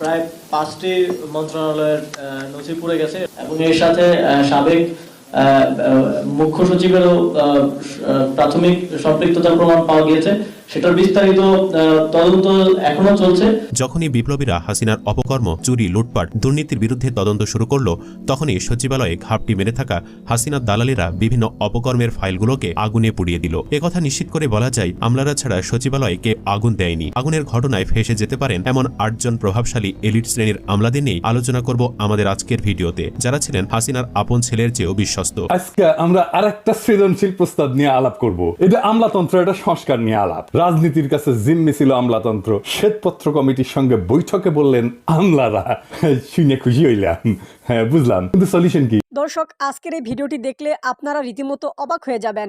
প্রায় পাঁচটি মন্ত্রণালয়ের নথি পড়ে গেছে এবং এর সাথে সাবেক মুখ্য সচিবেরও প্রাথমিক সম্পৃক্ততার প্রমাণ পাওয়া গিয়েছে। সেটার বিস্তারিত তদন্ত এখনও চলছে। যখনই বিপ্লবীরা হাসিনার অপকর্ম চুরি লুটপাট দুর্নীতির বিরুদ্ধে তদন্ত শুরু করল তখনই সচিবালয়ে ঘাপটি মেরে থাকা হাসিনার দালালেরা বিভিন্ন অপকর্মের ফাইলগুলোকে আগুনে পুড়িয়ে দিল। একথা নিশ্চিত করে বলা যায় আমলারা ছাড়া সচিবালয়ে কে আগুন দেয়নি। আগুনের ঘটনায় ফেসে যেতে পারেন এমন আটজন প্রভাবশালী এলিট শ্রেণির আমলাদের নিয়ে আলোচনা করব আমাদের আজকের ভিডিওতে। যারা ছিলেন হাসিনার আপন ছেলের চেয়েও বিশ্বস্ত। আজকে আমরা আরেকটা সৃজনশীল প্রস্তাব নিয়ে আলাপ করব। এটা আমলাতন্ত্র এটা সংস্কার নিয়ে আলাপ। রাজনীতির কাছে জিম্মি ছিল আমলাতন্ত্র। শ্বেতপত্র কমিটির সঙ্গে বৈঠকে বললেন আমলারা। শুনে খুশি হইলাম। হ্যাঁ বুঝলাম। কিন্তু সলিউশন কি? দর্শক, আজকের এই ভিডিওটি দেখলে আপনারা রীতিমতো অবাক হয়ে যাবেন।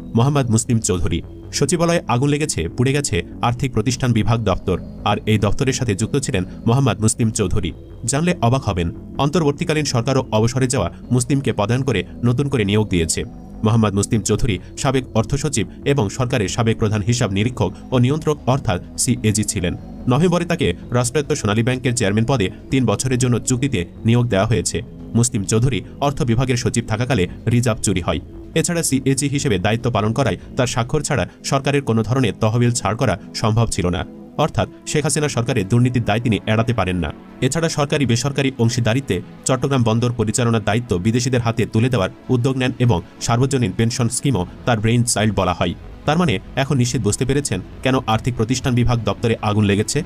মোহাম্মদ মুসলিম চৌধুরী। সচিবালয়ে আগুন লেগেছে, পুড়ে গেছে আর্থিক প্রতিষ্ঠান বিভাগ দপ্তর। আর এই দপ্তরের সাথে যুক্ত ছিলেন মোহাম্মদ মুসলিম চৌধুরী। জানলে অবাক হবেন, অন্তর্বর্তীকালীন সরকারও অবসরে যাওয়া মুসলিমকে পদায়ন করে নতুন করে নিয়োগ দিয়েছে। মোহাম্মদ মুসলিম চৌধুরী সাবেক অর্থ সচিব এবং সরকারের সাবেক প্রধান হিসাব নিরীক্ষক ও নিয়ন্ত্রক অর্থাৎ সিএজি ছিলেন। নভেম্বরে তাকে রাষ্ট্রায়ত্ত সোনালী ব্যাংকের চেয়ারম্যান পদে তিন বছরের জন্য চুক্তিতে নিয়োগ দেওয়া হয়েছে। মুসলিম চৌধুরী অর্থ বিভাগের সচিব থাকাকালে রিজার্ভ চুরি হয়। এছাড়া সিএজি হিসেবে দায়িত্ব পালন করায় তার স্বাক্ষর ছাড়া সরকারের কোনো ধরনের তহবিল ছাড় করা সম্ভব ছিল না। অর্থাৎ শেখ হাসিনা সরকারের দুর্নীতির দায় তিনি এড়াতে পারেন না। এছাড়া সরকারি বেসরকারি অংশীদারিত্বে চট্টগ্রাম বন্দর পরিচালনার দায়িত্ব বিদেশিদের হাতে তুলে দেওয়ার উদ্যোগ নেন এবং সার্বজনীন পেনশন স্কিমও তার ব্রেইন চাইল্ড বলা হয়। তার মানে এখন নিশ্চিত বুঝতে পেরেছেন কেন আর্থিক প্রতিষ্ঠান বিভাগ দপ্তরে আগুন লেগেছে?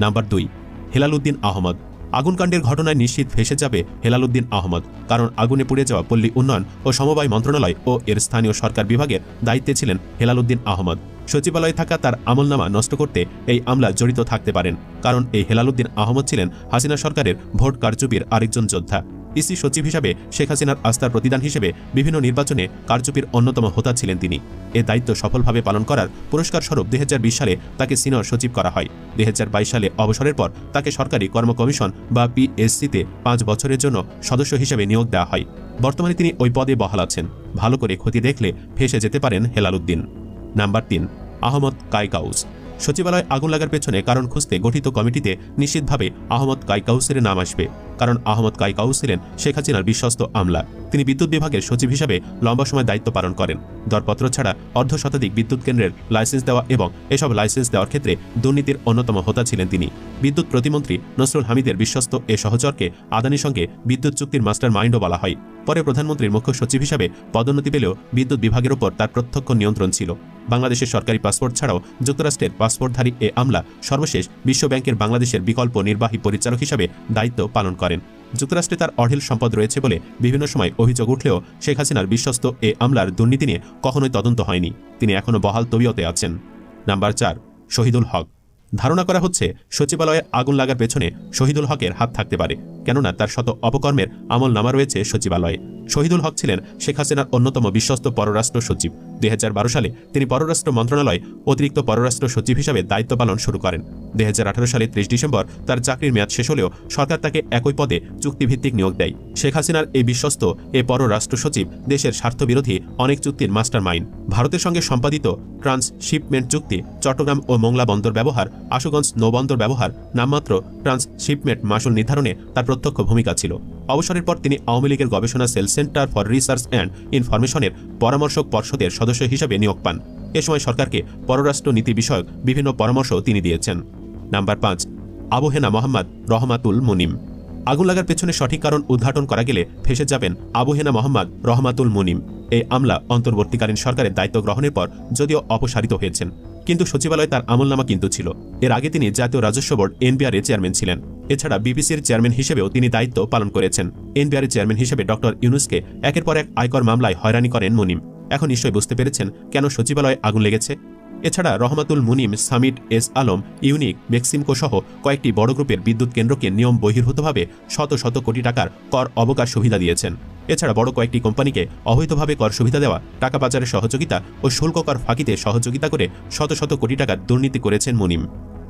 নাম্বার দুই হেলালুদ্দিন আহমদ। আগুনকাণ্ডের ঘটনায় নিশ্চিত ফেসে যাবে হেলালুদ্দিন আহমদ। কারণ আগুনে পুড়ে যাওয়া পল্লী উন্নয়ন ও সমবায় মন্ত্রণালয় ও এর স্থানীয় সরকার বিভাগের দায়িত্বে ছিলেন হেলালুদ্দিন আহমদ। সচিবালয়ে থাকা তার আমলনামা নষ্ট করতে এই আমলা জড়িত থাকতে পারেন। কারণ এই হেলালুদ্দিন আহমদ ছিলেন হাসিনা সরকারের ভোট কারচুপির আরেকজন যোদ্ধা। ইসি সচিব হিসাবে শেখ হাসিনার আস্থার প্রতিদান হিসেবে বিভিন্ন নির্বাচনে কারচুপির অন্যতম হোতা ছিলেন তিনি। এ দায়িত্ব সফলভাবে পালন করার পুরস্কার স্বরূপ দুই হাজার বিশ সালে তাকে সিনিয়র সচিব করা হয়। দুই হাজার বাইশ সালে অবসরের পর তাকে সরকারি কর্ম কমিশন বা পিএসসিতে পাঁচ বছরের জন্য সদস্য হিসেবে নিয়োগ দেওয়া হয়। বর্তমানে তিনি ওই পদে বহাল আছেন। ভালো করে ক্ষতি দেখলে ফেসে যেতে পারেন হেলালুদ্দিন নাম্বার তিন, আহমদ কাইকাউস। সচিবালয় আগুন লাগার পেছনে কারণ খুঁজতে গঠিত কমিটিতে নিশ্চিতভাবে আহমদ কাইকাউসের নাম আসবে। কারণ আহমদ কাইকাউস ছিলেন শেখ হাসিনার বিশ্বস্ত আমলা। তিনি বিদ্যুৎ বিভাগের সচিব হিসাবে লম্বা সময় দায়িত্ব পালন করেন। দরপত্র ছাড়া অর্ধ শতাধিক বিদ্যুৎ কেন্দ্রের লাইসেন্স দেওয়া এবং এসব লাইসেন্স দেওয়ার ক্ষেত্রে দুর্নীতির অন্যতম হোতা ছিলেন তিনি। বিদ্যুৎ প্রতিমন্ত্রী নসরুল হামিদের বিশ্বস্ত এ সহচরকে আদানির সঙ্গে বিদ্যুৎ চুক্তির মাস্টার মাইন্ডও বলা হয়। পরে প্রধানমন্ত্রীর মুখ্য সচিব হিসাবে পদোন্নতি পেলেও বিদ্যুৎ বিভাগের ওপর তার প্রত্যক্ষ নিয়ন্ত্রণ ছিল। বাংলাদেশের সরকারি পাসপোর্ট ছাড়াও যুক্তরাষ্ট্রের পাসপোর্টধারী এ আমলা সর্বশেষ বিশ্বব্যাংকের বাংলাদেশের বিকল্প নির্বাহী পরিচালক হিসাবে দায়িত্ব পালন করেন। যুক্তরাষ্ট্রে তার অঢেল সম্পদ রয়েছে বলে বিভিন্ন সময় অভিযোগ উঠলেও শেখ হাসিনার বিশ্বস্ত এ আমলার দুর্নীতি নিয়ে কখনোই তদন্ত হয়নি। তিনি এখনও বহাল তবিয়তে আছেন। নাম্বার চার, শহীদুল হক। ধারণা করা হচ্ছে সচিবালয়ে আগুন লাগার পেছনে শহীদুল হকের হাত থাকতে পারে, কেননা তার শত অপকর্মের আমল নামা রয়েছে সচিবালয়ে। শহীদুল হক ছিলেন শেখ হাসিনার অন্যতম বিশ্বস্ত পররাষ্ট্র সচিব। দুই হাজার বারো সালে তিনি পররাষ্ট্র মন্ত্রণালয় অতিরিক্ত পররাষ্ট্র সচিব হিসাবে দায়িত্ব পালন শুরু করেন। দুই হাজার আঠারো সালে ত্রিশ ডিসেম্বর তার চাকরির মেয়াদ শেষ হলেও সরকার তাকে একই পদে চুক্তিভিত্তিক নিয়োগ দেয়। শেখ হাসিনার এই বিশ্বস্ত এ পররাষ্ট্র সচিব দেশের স্বার্থবিরোধী অনেক চুক্তির মাস্টার মাইন্ড ভারতের সঙ্গে সম্পাদিত ট্রান্সশিপমেন্ট চুক্তি চট্টগ্রাম ও মোংলা বন্দর ব্যবহার, আশুগঞ্জ নৌবন্দর ব্যবহার, নামমাত্র ট্রান্সশিপমেন্ট মাসুল নির্ধারণে তার প্রত্যক্ষ ভূমিকা ছিল। অবসরের পর তিনি আওয়ামী লীগের গবেষণা cell centre for research and ইনফরমেশনের পরামর্শক পর্ষদের সদস্য হিসাবে নিয়োগ পান। এ সময় সরকারকে পররাষ্ট্র নীতি বিষয়ক বিভিন্ন পরামর্শ তিনি দিয়েছেন। নাম্বার পাঁচ আবহেনা মোহাম্মদ রহমাতুল মুনিম। আগুন লাগার পেছনে সঠিক কারণ উদ্ঘাটন করা গেলে ফেসে যাবেন আবহেনা মোহাম্মদ রহমাতুল মুনিম। এই আমলা অন্তর্বর্তীকালীন সরকারের দায়িত্ব গ্রহণের পর যদিও অপসারিত হয়েছেন। কিন্তু সচিবালয়ে তার আমলনামা কিন্তু ছিল। এর আগে তিনি জাতীয় রাজস্ব বোর্ড এনবিআর এর চেয়ারম্যান ছিলেন। এছাড়া বিবিসির চেয়ারম্যান হিসেবেও তিনি দায়িত্ব পালন করেছেন। এনবিআর এর চেয়ারম্যান হিসেবে ডক্টর ইউনুসকে একের পর এক আয়কর মামলায় হয়রানি করেন মুনিম। এখন নিশ্চয়ই বুঝতে পেরেছেন কেন সচিবালয়ে আগুন লেগেছে? এছাড়া Rahmatul Munim, Summit S Alam, Unique, Beximco সহ কয়েকটি বড় গ্রুপের বিদ্যুৎ কেন্দ্রকে নিয়ম বহির্ভূতভাবে শত শত কোটি টাকার কর অবকাশ সুবিধা দিয়েছেন। এছাড়া বড় কয়েকটি কোম্পানিকে অবৈধভাবে কর সুবিধা দেওয়া, টাকা পাচারের সহযোগিতা ও শুল্ক কর ফাঁকিতে সহযোগিতা করে শত শত কোটি টাকার দুর্নীতি করেছেন মুনিম।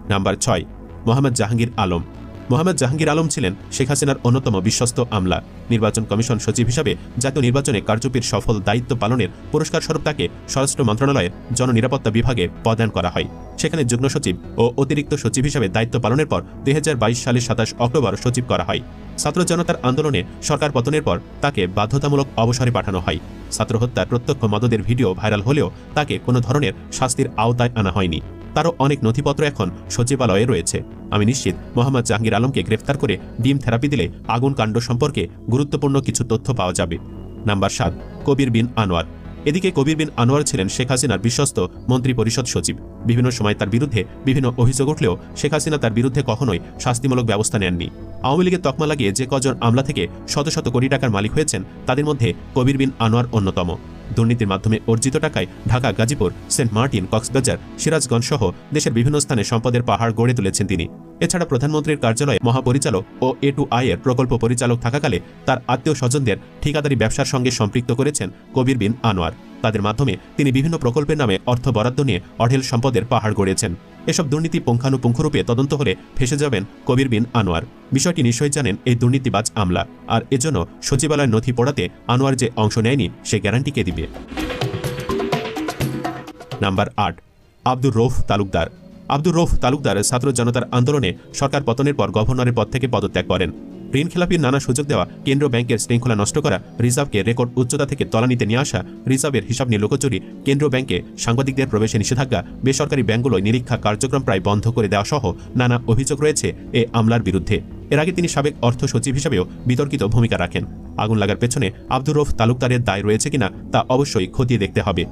নাম্বার ছয়, মোহাম্মদ জাহাঙ্গীর আলম। মোহাম্মদ জাহাঙ্গীর আলম ছিলেন শেখ হাসিনার অন্যতম বিশ্বস্ত আমলা। নির্বাচন কমিশন সচিব হিসাবে জাতীয় নির্বাচনে কারচুপির সফল দায়িত্ব পালনের পুরস্কার স্বরূপ তাকে স্বরাষ্ট্র মন্ত্রণালয়ের জননিরাপত্তা বিভাগে প্রদান করা হয়। সেখানে যুগ্ম সচিব ও অতিরিক্ত সচিব হিসাবে দায়িত্ব পালনের পর দুই হাজার বাইশ সালের সাতাশ অক্টোবর সচিব করা হয়। ছাত্র জনতার আন্দোলনে সরকার পতনের পর তাকে বাধ্যতামূলক অবসরে পাঠানো হয়। ছাত্র হত্যার প্রত্যক্ষ মদদের ভিডিও ভাইরাল হলেও তাকে কোনো ধরনের শাস্তির আওতায় আনা হয়নি। তারও অনেক নথিপত্র এখন সচিবালয়ে রয়েছে। আমি নিশ্চিত মোহাম্মদ জাহাঙ্গীর আলমকে গ্রেফতার করে ডিম থেরাপি দিলে আগুন কাণ্ড সম্পর্কে গুরুত্বপূর্ণ কিছু তথ্য পাওয়া যাবে। নাম্বার সাত, কবির বিন আনোয়ার। এদিকে কবির বিন আনোয়ার ছিলেন শেখ হাসিনার বিশ্বস্ত মন্ত্রী পরিষদ সচিব। বিভিন্ন সময় তার বিরুদ্ধে বিভিন্ন অভিযোগ উঠলেও শেখ হাসিনা তার বিরুদ্ধে কখনোই শাস্তিমূলক ব্যবস্থা নেননি। আওয়ামী লীগের তকমা লাগিয়ে যে কজন আমলা থেকে শত শত কোটি টাকার মালিক হয়েছেন, তাদের মধ্যে কবির বিন আনোয়ার অন্যতম। দুর্নীতির মাধ্যমে অর্জিত টাকায় ঢাকা, গাজীপুর, সেন্ট মার্টিন, কক্সবাজার, সিরাজগঞ্জ সহ দেশের বিভিন্ন স্থানে সম্পদের পাহাড় গড়ে তুলেছেন তিনি। এছাড়া প্রধানমন্ত্রীর কার্যালয়ে মহাপরিচালক ও এ টু আই এর প্রকল্প পরিচালক থাকাকালে তার আত্মীয় স্বজনদের ঠিকাদারি ব্যবসার সঙ্গে সম্পৃক্ত করেছেন কবির বিন আনোয়ার। তাদের মাধ্যমে তিনি বিভিন্ন প্রকল্পের নামে অর্থ বরাদ্দ নিয়ে অঢেল সম্পদের পাহাড় গড়েছেন। এসব দুর্নীতি পুঙ্খানুপুঙ্খরূপে তদন্ত হলে ফেসে যাবেন কবির বিন আনোয়ার। বিষয়টি নিশ্চয়ই জানেন এই দুর্নীতিবাজ আমলা। আর এজন্য সচিবালয়ের নথি পড়াতে আনোয়ার যে অংশ নেয়নি, সে গ্যারান্টি কে দিবে? নাম্বার আট, আব্দুর রৌফ তালুকদার। আব্দুর রৌফ তালুকদার ছাত্র জনতার আন্দোলনে সরকার পতনের পর গভর্নরের পদ থেকে পদত্যাগ করেন। ঋণ খেলাপির নানা সুযোগ দেওয়া কেন্দ্রীয় ব্যাংকের শৃঙ্খলা নষ্ট করা, রিজার্ভকে রেকর্ড উচ্চতা থেকে তলানিতে নিয়ে আসা, রিজার্ভের হিসাব নিয়ে লোকচুরি, কেন্দ্রীয় ব্যাংকে সাংবাদিকদের প্রবেশে নিষেধাজ্ঞা, বেসরকারি ব্যাংকগুলোয় নিরীক্ষা কার্যক্রম প্রায় বন্ধ করে দেওয়া সহ নানা অভিযোগ রয়েছে এ আমলার বিরুদ্ধে। এর আগে তিনি সাবেক অর্থ সচিব হিসেবেও বিতর্কিত ভূমিকা রাখেন। আগুন লাগার পেছনে আব্দুর রফ তালুকদারের দায় রয়েছে কিনা তা অবশ্যই খতিয়ে দেখতে হবে।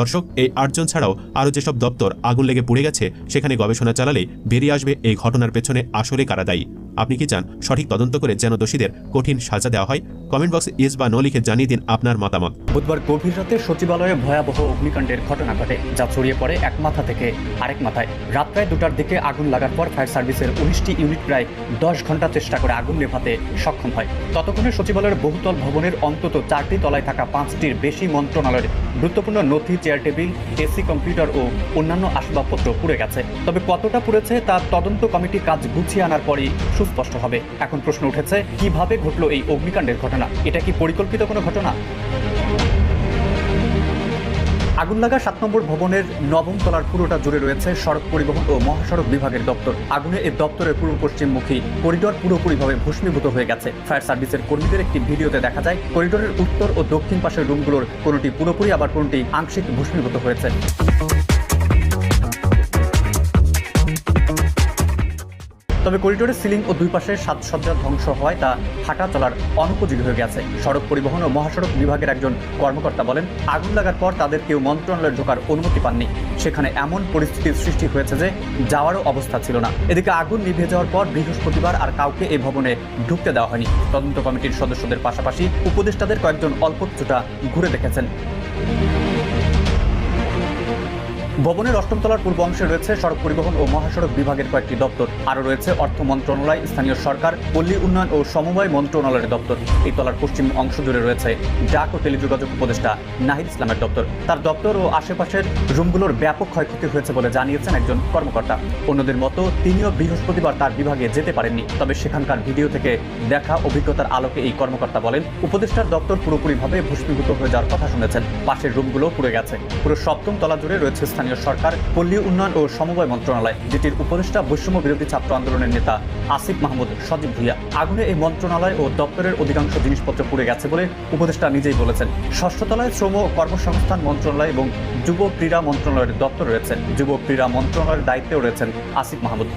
দর্শক, এই আটজন ছাড়াও আরও যেসব দপ্তর আগুন লেগে পুড়ে গেছে, সেখানে গবেষণা চালালে বেরিয়ে আসবে এই ঘটনার পেছনে আসলে কারা দায়ী। আপনি কি চান সঠিক তদন্ত করে যেন দোষীদের কঠিন সাজা দেওয়া হয়? কমেন্ট বক্সে ইয়েস বা নো লিখে জানিয়ে দিন আপনার মতামত। বুধবার গভীর রাতে সচিবালয়ে ভয়াবহ অগ্নিকাণ্ডের ঘটনা ঘটে, যা ছড়িয়ে পড়ে এক মাথা থেকে আরেক মাথায়। রাত প্রায় দুটার দিকে আগুন লাগার পর ফায়ার সার্ভিসের উনিশটি ইউনিট প্রায় দশ ঘণ্টা চেষ্টা করে আগুন নেভাতে সক্ষম হয়। ততক্ষণে সচিবালয়ের বহুতল ভবনের অন্তত চারটি তলায় থাকা পাঁচটির বেশি মন্ত্রণালয়ের গুরুত্বপূর্ণ নথি, চেয়ার টেবিল, এসি, কম্পিউটার ও অন্যান্য আসবাবপত্র পুড়ে গেছে। তবে কতটা পুড়েছে তার তদন্ত কমিটি কাজ গুছিয়ে আনার পরই সুস্পষ্ট হবে। এখন প্রশ্ন উঠেছে, কীভাবে ঘটলো এই অগ্নিকাণ্ডের ঘটনা? এটা কি পরিকল্পিত কোনো ঘটনা? আগুন লাগা সাত নম্বর ভবনের নবম তলার পুরোটা জুড়ে রয়েছে সড়ক পরিবহন ও মহাসড়ক বিভাগের দপ্তর। আগুনে এই দপ্তরের পূর্ব পশ্চিমমুখী করিডোর পুরোপুরিভাবে ভস্মীভূত হয়ে গেছে। ফায়ার সার্ভিসের কর্মীদের একটি ভিডিওতে দেখা যায়, করিডরের উত্তর ও দক্ষিণ পাশের রুমগুলোর কোনোটি পুরোপুরি, আবার কোনোটি আংশিক ভস্মীভূত হয়েছে। তবে করিডোরের সিলিং ও দুই পাশের সাজসজ্জা ধ্বংস হওয়ায় তা হাঁটা চলার অনুপযোগী হয়ে গেছে। সড়ক পরিবহন ও মহাসড়ক বিভাগের একজন কর্মকর্তা বলেন, আগুন লাগার পর তাদের কেউ মন্ত্রণালয়ে ঢোকার অনুমতি পাননি। সেখানে এমন পরিস্থিতির সৃষ্টি হয়েছে যে যাওয়ারও অবস্থা ছিল না। এদিকে আগুন নিভে যাওয়ার পর বৃহস্পতিবার আর কাউকে এই ভবনে ঢুকতে দেওয়া হয়নি। তদন্ত কমিটির সদস্যদের পাশাপাশি উপদেষ্টাদের কয়েকজন অল্প কিছুটা ঘুরে দেখেছেন। ভবনের অষ্টম তলার পূর্ব অংশে রয়েছে সড়ক পরিবহন ও মহাসড়ক বিভাগের কয়েকটি দপ্তর। আরও রয়েছে অর্থ মন্ত্রণালয়, স্থানীয় সরকার, পল্লী উন্নয়ন ও সমবায় মন্ত্রণালয়ের দপ্তর। এই তলার পশ্চিম অংশ জুড়ে রয়েছে ডাক ও টেলিযোগাযোগ উপদেষ্টা নাহিদ ইসলামের দপ্তর। তার দপ্তর ও আশেপাশের রুমগুলোর ব্যাপক ক্ষয়ক্ষতি হয়েছে বলে জানিয়েছেন একজন কর্মকর্তা। অন্যদের মতো তিনিও বৃহস্পতিবার তার বিভাগে যেতে পারেননি, তবে সেখানকার ভিডিও থেকে দেখা অভিজ্ঞতার আলোকে এই কর্মকর্তা বলেন, উপদেষ্টার দপ্তর পুরোপুরিভাবে ভস্মীভূত হয়ে যাওয়ার কথা শুনেছেন। পাশের রুমগুলো পুড়ে গেছে। পুরো সপ্তম তলা জুড়ে রয়েছে স্থানীয় সরকার, পল্লী উন্নয়ন ও সমবায় মন্ত্রণালয়, যেটির উপদেষ্টা বৈষম্য বিরোধী ছাত্র আন্দোলনের নেতা আসিফ মাহমুদ, সজীব ভুইয়া। আগুনে এই মন্ত্রণালয় ও দপ্তরের অধিকাংশ জিনিসপত্র পুড়ে গেছে বলে উপদেষ্টা নিজেই বলেছেন। ষষ্ঠ তলায় শ্রম ও কর্মসংস্থান মন্ত্রণালয় এবং যুব ক্রীড়া মন্ত্রণালয়ের দপ্তর রয়েছে। যুব ক্রীড়া মন্ত্রণালয়ের দায়িত্বেও রয়েছেন আসিফ মাহমুদ।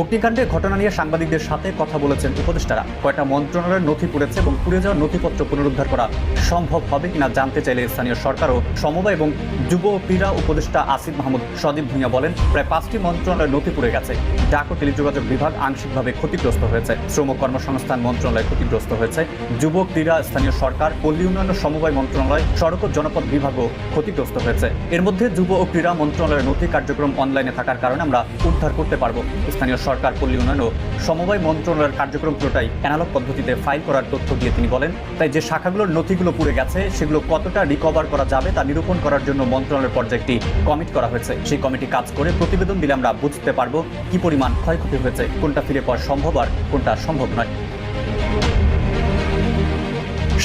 অগ্নিকাণ্ডের ঘটনা নিয়ে সাংবাদিকদের সাথে কথা বলেছেন উপদেষ্টারা। কয়টা মন্ত্রণালয়ের নথি পুড়েছে এবং পুড়ে যাওয়া নথিপত্র পুনরুদ্ধার করা সম্ভব হবে কিনা জানতে চাইলে স্থানীয় সরকার ও সমবায় এবং যুব ক্রীড়া উপদেষ্টা আসিফ মাহমুদ সদীপ ভূঁইয়া বলেন, প্রায় পাঁচটি মন্ত্রণালয়ের নথি পুড়ে গেছে। ডাক ও টেলিযোগাযোগ বিভাগ আংশিকভাবে ক্ষতিগ্রস্ত হয়েছে। শ্রম কর্মসংস্থান মন্ত্রণালয় ক্ষতিগ্রস্ত হয়েছে। যুব ক্রীড়া স্থানীয় সরকার পল্লী উন্নয়ন সমবায় মন্ত্রণালয়, সড়ক ও জনপদ বিভাগও ক্ষতিগ্রস্ত হয়েছে। এর মধ্যে যুব ও ক্রীড়া মন্ত্রণালয়ের নথি কার্যক্রম অনলাইনে থাকার কারণে আমরা উদ্ধার করতে পারব। স্থানীয় সরকার পল্লী উন্নয়ন ও সমবায় মন্ত্রণালয়ের কার্যক্রম পুরোটাই অ্যানালগ পদ্ধতিতে ফাইল করার তথ্য দিয়ে তিনি বলেন, তাই যে শাখাগুলোর নথিগুলো পুড়ে গেছে, সেগুলো কতটা রিকভার করা যাবে তা নিরূপণ করার জন্য মন্ত্রণালয়ের পর্যায়ে একটি কমিটি করা হয়েছে। সেই কমিটি কাজ করে প্রতিবেদন দিলে আমরা বুঝতে পারব কি পরিমাণ ক্ষয়ক্ষতি হয়েছে, কোনটা ফিরে পাওয়া সম্ভব আর কোনটা সম্ভব নয়।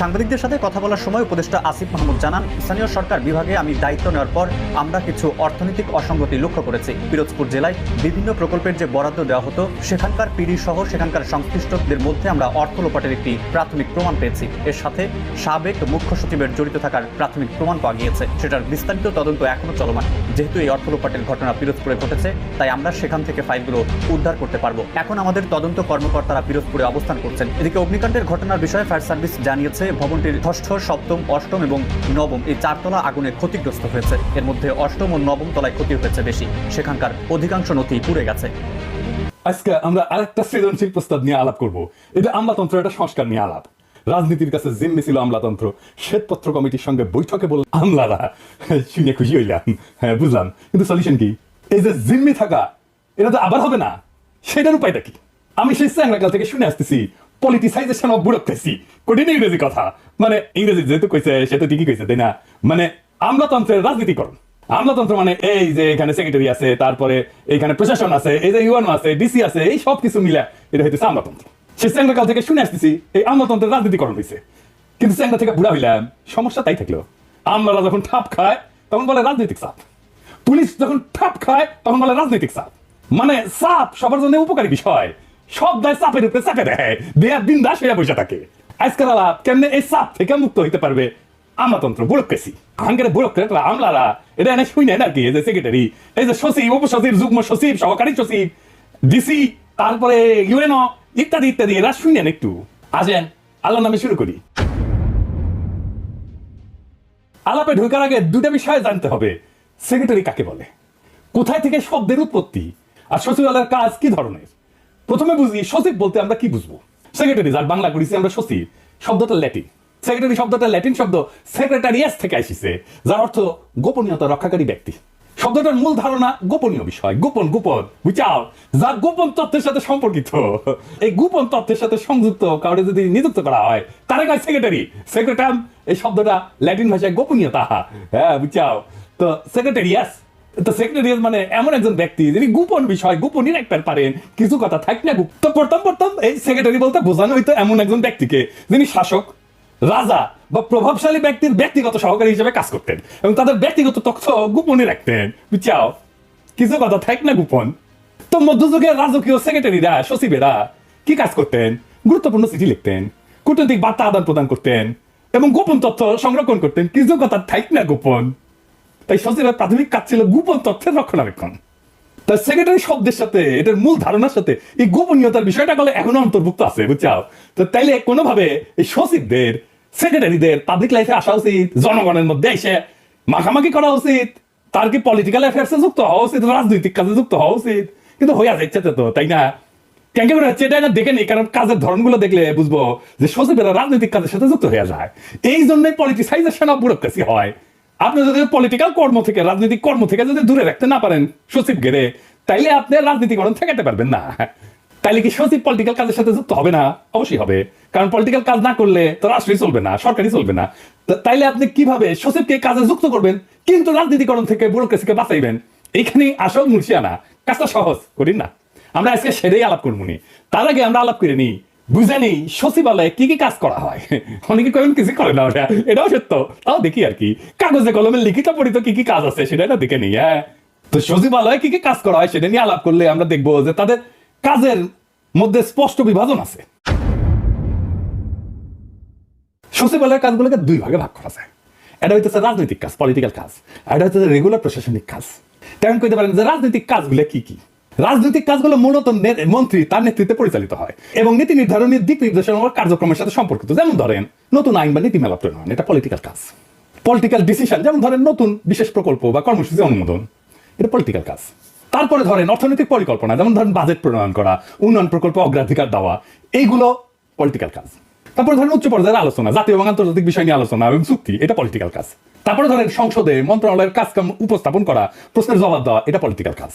সাংবাদিকদের সাথে কথা বলার সময় উপদেষ্টা আসিফ মাহমুদ জানান, স্থানীয় সরকার বিভাগে আমি দায়িত্ব নেওয়ার পর আমরা কিছু অর্থনৈতিক অসঙ্গতি লক্ষ্য করেছি। পিরোজপুর জেলায় বিভিন্ন প্রকল্পের যে বরাদ্দ দেওয়া হতো, সেখানকার পিডি সহ সেখানকার সংশ্লিষ্টদের মধ্যে আমরা অর্থ লোপাটের একটি প্রাথমিক প্রমাণ পেয়েছি। এর সাথে সাবেক মুখ্য সচিবের জড়িত থাকার প্রাথমিক প্রমাণ পাওয়া গিয়েছে। সেটার বিস্তারিত তদন্ত এখনও চলমান। যেহেতু এই অর্থ লোপাটের ঘটনা পিরোজপুরে ঘটেছে, তাই আমরা সেখান থেকে ফাইলগুলো উদ্ধার করতে পারব। এখন আমাদের তদন্ত কর্মকর্তারা পিরোজপুরে অবস্থান করছেন। এদিকে অগ্নিকাণ্ডের ঘটনার বিষয়ে ফায়ার সার্ভিস জানিয়েছে ভবনটির ষষ্ঠ, সপ্তম, অষ্টম এবং নবম এই চারতলা আগুনে ক্ষতিগ্রস্ত হয়েছে। এর মধ্যে অষ্টম ও নবম তলায় ক্ষতি হয়েছে বেশি। সেখানকার অধিকাংশ নথি পুড়ে গেছে। আজকে আমরা আরেকটা সৃজনশীল প্রস্তাব নিয়ে আলাপ করব। এটা আমলাতন্ত্র একটা সংস্কার নিয়ে আলাপ। রাজনীতির কাছে জিম্মি ছিল আমলাতন্ত্র। শ্বেতপত্র কমিটির সঙ্গে বৈঠকে বলল, আমলারা, শুনে খুশি হইলাম। হ্যাঁ বুঝলাম। কিন্তু সলিউশন কি? এই যে জিম্মি থাকা, এটা তো আবার হবে না। সেটার উপায়টা কি? আমি সেই চ্যাংরাকাল থেকে শুনে আসতেছি পলিটিসাইজেশন অফ ব্যুরোক্রেসি কঠিন ইংরেজি কথা। মানে ইংরেজি যেহেতু কইছে সেটা ঠিকই কইছে, তাই না? মানে আমলাতন্ত্রের রাজনীতিকরণ। আমলাতন্ত্র মানে এই যে এখানে সেক্রেটারি আছে, তারপরে এখানে প্রশাসন আছে, এই যে ইউএনও আছে ডিসি আছে, এই সব কিছু মিলে এটা হইতেছে আমলাতন্ত্র। সে চ্যাংরাকাল থেকে শুনে আসতেছি, এই আমলাতন্ত্রের রাজনীতিকরণ হয়েছে কিন্তু চ্যাংরা থেকে বুড়া হইলাম, সমস্যা তাই থাকল। আমলারা যখন ঠাপ খায়, তখন বলে রাজনৈতিক চাপ। পুলিশ যখন ঠাপ খায়, তখন বলে রাজনৈতিক চাপ। মানে চাপ সবার জন্য উপকারী বিষয়। সব দায় চাপের চাপে দেয়। দেয়া বিন্দাস হইয়া বসে থাকে। আজকাল আলাপ কেমনে এই চাপ থেকে মুক্ত হইতে পারবে? আমলারা, এটা এনে শুই নেন আর কি এই যে সেক্রেটারি এই যে সচিব, উপসচিব, যুগ্ম সচিব, সহকারী সচিব ডিসি তারপরে ইউএনও, ইত্যাদি ইত্যাদি, এরা শুই নেন একটু। আসেন নামে শুরু করি। আলাপে ঢোকার আগে দুটা বিষয় জানতে হবে। সেক্রেটারি কাকে বলে? কোথায় থেকে শব্দের উৎপত্তি? আর সচিবালয়ের কাজ কি ধরনের? প্রথমে বুঝি সচিব বলতে আমরা কি বুঝব? সেক্রেটারি যার বাংলা করেছি আমরা সচিব, শব্দটা ল্যাটিন সেক্রেটারি শব্দটা ল্যাটিন শব্দ সেক্রেটারিয়াস থেকে আসিছে, যার অর্থ গোপনীয়তা রক্ষাকারী ব্যক্তি। শব্দটার মূল ধারণা গোপনীয় বিষয়, গোপন গোপন, বুঝাও যা গোপন তথ্যের সাথে সম্পর্কিত। এই গোপন তথ্যের সাথে সংযুক্ত কাউকে যদি নিযুক্ত করা হয়, তারে কয় সেক্রেটারি সেক্রেটাম এই শব্দটা ল্যাটিন ভাষায় গোপনীয়তা। হ্যাঁ বুঝাও। তো সেক্রেটারিয়াস তো সেক্রেটারিয়াস মানে এমন একজন ব্যক্তি যিনি গোপন বিষয় পারেন, কিছু কথা থাক না প্রথম প্রথম এই সেক্রেটারি বলতে বোঝানো হইতো এমন একজন ব্যক্তিকে, যিনি শাসক, রাজা বা প্রভাবশালী ব্যক্তির ব্যক্তিগত সহকারী হিসেবে কাজ করতেন এবং তাদের ব্যক্তিগত তথ্য গোপনে রাখতেন। বুঝছাও? কিছু কথা থাক না গোপন। তো মধ্যযুগের রাজকীয় সেক্রেটারিরা সচিবেরা কি কাজ করতেন? গুরুত্বপূর্ণ চিঠি লিখতেন, কূটনৈতিক বার্তা আদান প্রদান করতেন এবং গোপন তথ্য সংরক্ষণ করতেন। কিছু কথা থাক না গোপন। তাই সচিবের প্রাথমিক কাজ ছিল গোপন তথ্যের রক্ষণাবেক্ষণ। তার সেক্রেটারি শব্দের সাথে, এটার মূল ধারণার সাথে এই গোপনীয়তার বিষয়টা বলে এখনও অন্তর্ভুক্ত আছে বুঝছাও তো তাইলে কোনোভাবে এই সচিবদের সেক্রেটারিদের পাবলিক লাইফে আসা উচিত, জনগণের মধ্যে এসে মাখামাখি করা উচিত, তার কি পলিটিক্যাল অ্যাফেয়ার্সে যুক্ত হওয়া উচিত, রাজনৈতিক কাজে যুক্ত হওয়া উচিত? কিন্তু হইয়া যাচ্ছে তো তাই না? কেন করে হচ্ছে এটা দেখে নেই, কারণ কাজের ধরনগুলো দেখলে বুঝব যে সচিবেরা রাজনৈতিক কাজের সাথে যুক্ত হয়ে যায়। এই জন্যই পলিটিসাইজেশন অফ ব্যুরোক্রেসি হয়। আপনি যদি পলিটিক্যাল কর্ম থেকে, রাজনৈতিক কর্ম থেকে যদি দূরে রাখতে না পারেন, সচিব গেরে তাইলে আপনি রাজনীতিকরণ ঠেকাতে পারবেন না। তাইলে কি সচিব পলিটিক্যাল কাজের সাথে যুক্ত হবে না? অবশ্যই হবে। কারণ পলিটিক্যাল কাজ না করলে তো রাষ্ট্রই চলবে না, সরকারই চলবে না। তাইলে আপনি কীভাবে সচিবকে কাজে যুক্ত করবেন? কিন্তু রাজনীতিকরণ থেকে ব্যুরোক্রেসিকে বাঁচাইবেন। এইখানে আসল মুর্শিয়ানা কাজটা সহজ করি না। আমরা আজকে সেটাই আলাপ করব তার আগে আমরা আলাপ করে নিই। বুঝে সচিবালয়ে কি কি কাজ করা হয়? অনেকে কেমন কিছু করে না ওটা এটাও সত্য। তাও দেখি আর কি। কাগজে কলমে লিখিত পড়িত কি কি কাজ আছে সেটা না দেখে নিই হ্যাঁ। তো সচিবালয়ে কি কি কাজ করা হয় সেটা নিয়ে আলাপ করলে আমরা দেখব যে তাদের কাজের মধ্যে স্পষ্ট বিভাজন আছে। সচিবালয়ের কাজগুলোকে দুই ভাগে ভাগ করা যায়। এটা হইতেছে রাজনৈতিক কাজ পলিটিক্যাল কাজ। আর এটা হচ্ছে রেগুলার প্রশাসনিক কাজ। তেমন কইতে পারেন যে রাজনৈতিক কাজগুলো কি কি? রাজনৈতিক কাজগুলো মূলত মন্ত্রী তার নেতৃত্বে পরিচালিত হয় এবং নীতি নির্ধারণের দিক নির্দেশনা কার্যক্রমের সাথে সম্পর্কিত। যেমন ধরেন, নতুন আইন বা নীতিমালা প্রণয়ন, এটা পলিটিক্যাল কাজ। পলিটিক্যাল ডিসিশন যেমন ধরেন নতুন বিশেষ প্রকল্প বা কর্মসূচি অনুমোদন, এটা পলিটিক্যাল কাজ। তারপরে ধরেন অর্থনৈতিক পরিকল্পনা, যেমন ধরেন বাজেট প্রণয়ন করা, উন্নয়ন প্রকল্প অগ্রাধিকার দেওয়া, এইগুলো পলিটিক্যাল কাজ। তারপরে ধরেন উচ্চ পর্যায়ের আলোচনা, জাতীয় এবং আন্তর্জাতিক বিষয় নিয়ে আলোচনা এবং চুক্তি, এটা পলিটিক্যাল কাজ। তারপরে ধরেন সংসদে মন্ত্রণালয়ের কাজকাম উপস্থাপন করা, প্রশ্নের জবাব দেওয়া, এটা পলিটিক্যাল কাজ।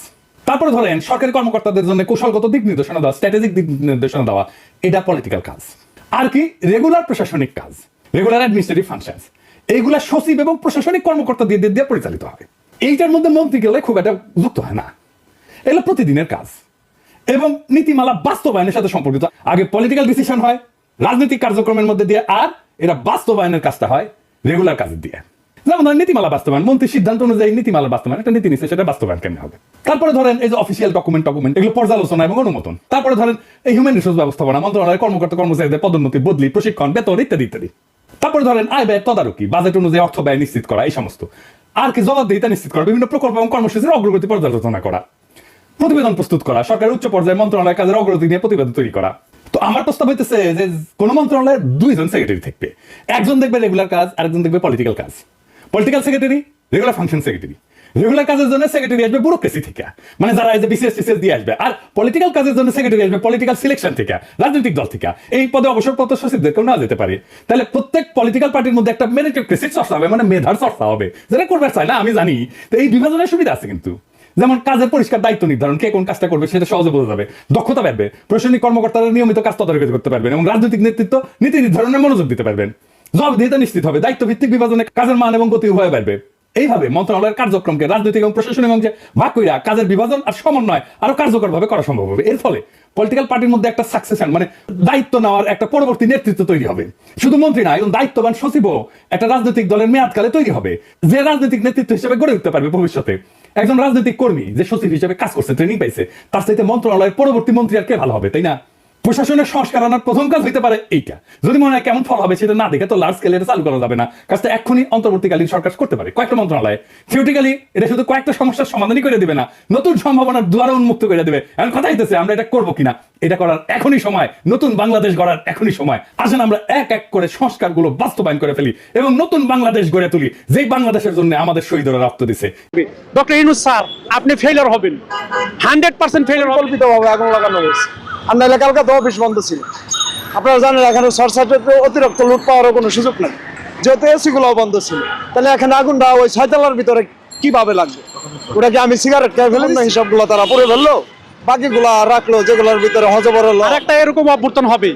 তারপরে ধরেন সরকারি কর্মকর্তাদের জন্য কৌশলগত দিক নির্দেশনা দেওয়া স্ট্র্যাটেজিক দিক নির্দেশনা দেওয়া, এটা পলিটিক্যাল কাজ। আর কি? রেগুলার প্রশাসনিক কাজ রেগুলার অ্যাডমিনিস্ট্রেটিভ ফাংশনস এইগুলা সচিব এবং প্রশাসনিক কর্মকর্তা দিয়ে দিয়ে পরিচালিত হয়। এইটার মধ্যে মন্ত্রী গেলে খুব একটা যুক্ত হয় না। এগুলো প্রতিদিনের কাজ। এবং নীতিমালা বাস্তবায়নের সাথে সম্পর্কিত। আগে পলিটিক্যাল ডিসিশন হয়, রাজনৈতিক কার্যক্রমের মধ্যে দিয়ে, আর এরা বাস্তবায়নের কাজটা হয় রেগুলার কাজের দিয়ে। যেমন নীতিমালা বাস্তবায়ন সিদ্ধান্ত অনুযায়ী নীতিমালা বাস্তবায়ন, একটা নীতি নিচ্ছে সেটা বাস্তবায়ন হবে? তারপরে ধরেন এই যে অফিসিয়াল ডকুমেন্ট ডকুমেন্ট এগুলো পর্যালোচনা এবং অনুমোদন। তারপরে ধরেন এই হিউম্যান রিসোর্স ব্যবস্থাপনা মন্ত্রণালয়ের কর্মকর্তা, কর্মচারীদের পদোন্নতি, বদলি, প্রশিক্ষণ, বেতন, ইত্যাদি ইত্যাদি। তারপরে ধরেন আয় ব্যয় তদারকি বাজেট অনুযায়ী অর্থ ব্যয় নিশ্চিত করা, এই সমস্ত। আর কি জবাবদিহিতা নিশ্চিত করা, বিভিন্ন প্রকল্প এবং কর্মসূচির অগ্রগতি পর্যালোচনা করা। প্রতিবেদন প্রস্তুত করা, সরকারের উচ্চ পর্যায়ে মন্ত্রণালয়ের কাজের অগ্রগতি নিয়ে প্রতিবেদন তৈরি করা। তো আমার প্রস্তাব হইতেছে যে কোন মন্ত্রণালয়ের দুইজন সেক্রেটারি থাকবে। একজন দেখবে রেগুলার কাজ, আরেকজন দেখবে পলিটিক্যাল কাজ। Political secretary regular function secretary regular কাজের জন্য সেক্রেটারি আসবে ব্যুরোক্রেসি থেকে। মানে যারা এই যে বিসিএস টিসিএস দিয়ে আসবে। আর পলিটিক্যাল কাজের জন্য সেক্রেটারি আসবে পলিটিক্যাল সিলেকশন থেকে, রাজনৈতিক দল থেকে। এই পদে অবসরপ্রাপ্ত সচিবদেরকেও নেওয়া যেতে পারে। তাহলে প্রত্যেক পলিটিক্যাল পার্টির মধ্যে একটা মেরিটোক্রেসির চর্চা হবে মানে মেধার চর্চা হবে। যেটা করবে চায় না, আমি জানি। তো এই বিভাজনের সুবিধা আছে কিন্তু। যেমন কাজের পরিষ্কার দায়িত্ব নির্ধারণ, কে কোন কাজটা করবে সেটা সহজে বোঝা যাবে। দক্ষতা বাড়বে। প্রশাসনিক কর্মকর্তারা নিয়মিত কাজ তদারকি করতে পারবেন এবং রাজনৈতিক নেতৃত্ব নীতি নির্ধারণে মনোযোগ দিতে পারবেন। জবাবদিহিতা নিশ্চিত হবে। দায়িত্ব ভিত্তিক বিভাজনে কাজের মান এবং গতি উভয় বাড়বে। এইভাবে মন্ত্রণালয়ের কার্যক্রমকে রাজনৈতিক এবং প্রশাসনিক অংশে ভাগ কইরা কাজের বিভাজন আর সমন্বয় আরও কার্যকরভাবে করা সম্ভব হবে। এর ফলে পলিটিক্যাল পার্টির মধ্যে একটা সাকসেশন মানে দায়িত্ব নেওয়ার একটা পরবর্তী নেতৃত্ব তৈরি হবে। শুধু মন্ত্রী না এবং দায়িত্ববান সচিবও একটা রাজনৈতিক দলের মেয়াদকালে তৈরি হবে। যে রাজনৈতিক নেতৃত্ব হিসেবে গড়ে উঠতে পারবে ভবিষ্যতে। একজন রাজনৈতিক কর্মী, যে সচিব হিসেবে কাজ করছে ট্রেনিং পাইছে, তার চাইতে মন্ত্রণালয়ের পরবর্তী মন্ত্রী আর কে ভালো হবে, তাই না? প্রশাসনের সংস্কার আনার প্রথম কাজ হইতে পারে এইটা। যদি মনে হয় কেমন ফল হবে সেটা না দেখে তো লার্জ স্কেলে এটা চালু করা যাবে না। কাজটা এক্ষুনি অন্তর্বর্তীকালীন সরকার করতে পারে। কয়েকটা মন্ত্রণালয়। থিওরিটিক্যালি এটা শুধু কয়েকটা সমস্যার সমাধানই করে দিবে না। নতুন সম্ভাবনার দুয়ারে উন্মুক্ত করে দেবে। এখন কথা হইতেছে আমরা এটা করব কিনা? এটা করার এখনই সময়। নতুন বাংলাদেশ গড়ার এখনই সময়। আসেন আমরা এক এক করে সংস্কারগুলো বাস্তবায়ন করে ফেলি এবং নতুন বাংলাদেশ গড়ে তুলি যেই বাংলাদেশের জন্য আমাদের শহীদরা রক্ত দিছে। ডক্টর ইনুস স্যার আপনি ফেলার হবেন। হান্ড্রেড পার্সেন্ট হবেন। পরিকল্পিতভাবে আগুন লাগানো হয়েছে। আর নাহলে কালকে তো অফিস বন্ধ ছিল। আপনারা জানেন, এখানে শর্ট সার্কিটে অতিরিক্ত লুট পাওয়ারও কোনো সুযোগ নেই। যেহেতু এসি গুলো বন্ধ ছিল। তাহলে এখানে আগুনটা ওই ছয়তলার ভিতরে কীভাবে লাগবে? ওটা কি আমি সিগারেট খেয়ে ফেললাম না হিসাবগুলো তারা পরে ফেলল। বাকিগুলা রাখল, যেগুলোর ভিতরে হজবর হলো। আর একটা এরকম অভ্যর্থন হবে।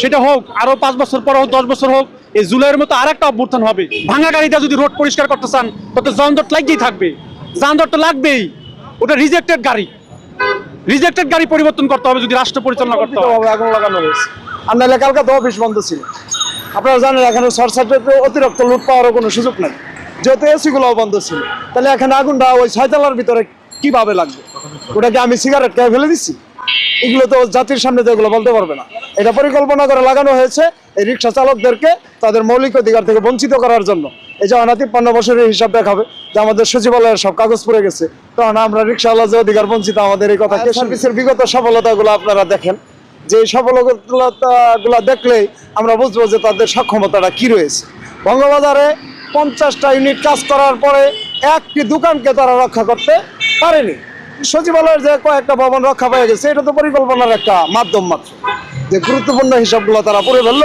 সেটা হোক, আরও পাঁচ বছর পর হোক, দশ বছর হোক, এই জুলাইয়ের মতো আর একটা অভ্যর্থন হবে। ভাঙা গাড়িটা যদি রোড পরিষ্কার করতে চান, তত যানজট লাগিয়েই থাকবে। যানজট তো লাগবেই। ওটা রিজেক্টেড গাড়ি। রিজেক্টেড গাড়ি পরিবর্তন করতে হবে যদি রাষ্ট্র পরিচালনা করতে হবে আগুন লাগানো হয়েছে। আর নাহলে কালকে তো অফিস বন্ধ ছিল। আপনারা জানেন এখানে সার্কিটে অতিরিক্ত লুট পাওয়ারও কোনো সুযোগ নেই। যেহেতু এসিগুলোও বন্ধ ছিল। তাহলে এখানে আগুনটা ওই ছয়তলার ভিতরে কীভাবে লাগবে? ওটাকে আমি সিগারেট খেয়ে ফেলে দিচ্ছি এগুলো তো জাতির সামনে তো এগুলো বলতে পারবে না। এটা পরিকল্পনা করে লাগানো হয়েছে এই রিক্সা চালকদেরকে তাদের মৌলিক অধিকার থেকে বঞ্চিত করার জন্য। এই যে অনাতি বছরের হিসাব দেখাবে যে আমাদের সচিবালয়ের সব কাগজ পড়ে গেছে। তখন আমরা রিক্সাওয়ালা যে অধিকার বঞ্চিত আমাদের এই কথা সার্ভিসের বিগত সফলতাগুলো আপনারা দেখেন। যে এই সফলতাগুলো দেখলেই আমরা বুঝব যে তাদের সক্ষমতাটা কি রয়েছে। বঙ্গবাজারে পঞ্চাশটা ইউনিট কাজ করার পরে একটি দোকানকে তারা রক্ষা করতে পারেনি। সচিবালয়ের যে কয়েকটা ভবন রক্ষা পাওয়া গেছে, এটা তো পরিকল্পনার একটা মাধ্যম মাত্র। যে গুরুত্বপূর্ণ হিসাবগুলো তারা পড়ে ফেলল,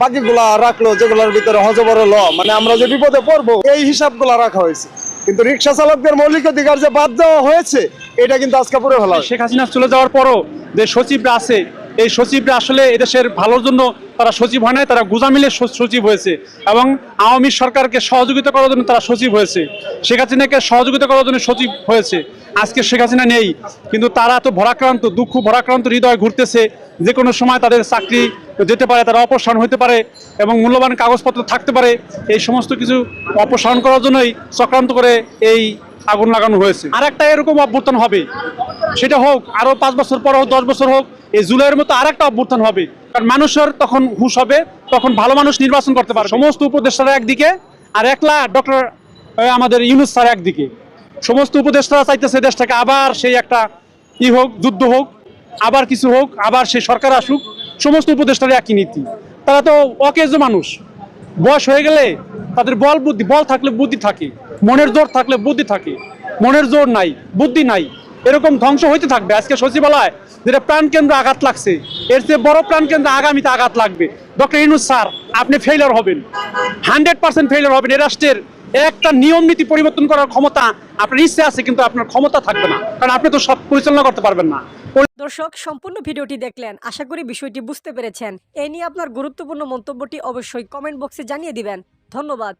বাকিগুলা রাখল, যেগুলোর ভিতরে হজবর ল মানে আমরা যে বিপদে পড়ব, এই হিসাবগুলো রাখা হয়েছে। কিন্তু রিক্সা চালকদের মৌলিক অধিকার যে বাদ দেওয়া হয়েছে, এটা কিন্তু আজকে পড়ে ফেলা শেখ হাসিনা চলে যাওয়ার পরও যে সচিবরা আছে এই সচিবরা আসলে এদেশের ভালোর জন্য তারা সচিব হয় নাই, তারা গুজামিলে স- সচিব হয়েছে এবং আওয়ামী সরকারকে সহযোগিতা করার জন্য তারা সচিব হয়েছে। শেখ হাসিনাকে সহযোগিতা করার জন্য সচিব হয়েছে। আজকে শেখ হাসিনা নেই, কিন্তু তারা তো ভরাক্রান্ত, দুঃখ ভরাক্রান্ত হৃদয় ঘুরতেছে, যে কোনো সময় তাদের চাকরি যেতে পারে, তারা অপসারণ হতে পারে এবং মূল্যবান কাগজপত্র থাকতে পারে। এই সমস্ত কিছু অপসারণ করার জন্যই চক্রান্ত করে এই আগুন লাগানো হয়েছে। আর একটা এরকম অভ্যর্থন হবে। সেটা হোক, আরও পাঁচ বছর পর হোক, দশ বছর হোক, এই জুলাইয়ের মতো আর একটা অভ্যর্থন হবে। কারণ মানুষের তখন হুশ হবে, তখন ভালো মানুষ নির্বাচন করতে পারে সমস্ত উপদেষ্টারা একদিকে, আর একলা ডক্টর আমাদের ইউনুস স্যার একদিকে। সমস্ত উপদেষ্টারা চাইতেছে দেশটাকে আবার সেই একটা ই হোক, যুদ্ধ হোক, আবার কিছু হোক, আবার সে সরকার আসুক। সমস্ত উপদেষ্টার একই নীতি। তারা তো অকেজ মানুষ। বয়স হয়ে গেলে তাদের বল বুদ্ধি, বল থাকলে বুদ্ধি থাকে। মনের জোর থাকলে বুদ্ধি থাকে। মনের জোর নাই, বুদ্ধি নাই। এরকম ধ্বংস হইতে থাকবে। আজকে সচিবালয় যেটা প্রাণকেন্দ্র আঘাত লাগছে, এর চেয়ে বড় প্রাণকেন্দ্র আগামীতে আঘাত লাগবে। ডক্টর ইনুস স্যার, আপনি ফেইলার হবেন। হান্ড্রেড পার্সেন্ট ফেইলার হবেন। এ রাষ্ট্রের একটা নিয়ম নীতি পরিবর্তন করার ক্ষমতা আপনার ইচ্ছে আছে, কিন্তু আপনার ক্ষমতা থাকবে না। কারণ আপনি তো সব পরিচালনা করতে পারবেন না। দর্শক, সম্পূর্ণ ভিডিওটি দেখলেন। আশা করি বিষয়টি বুঝতে পেরেছেন। এই নিয়ে আপনার গুরুত্বপূর্ণ মন্তব্যটি অবশ্যই কমেন্ট বক্সে জানিয়ে দিবেন। ধন্যবাদ।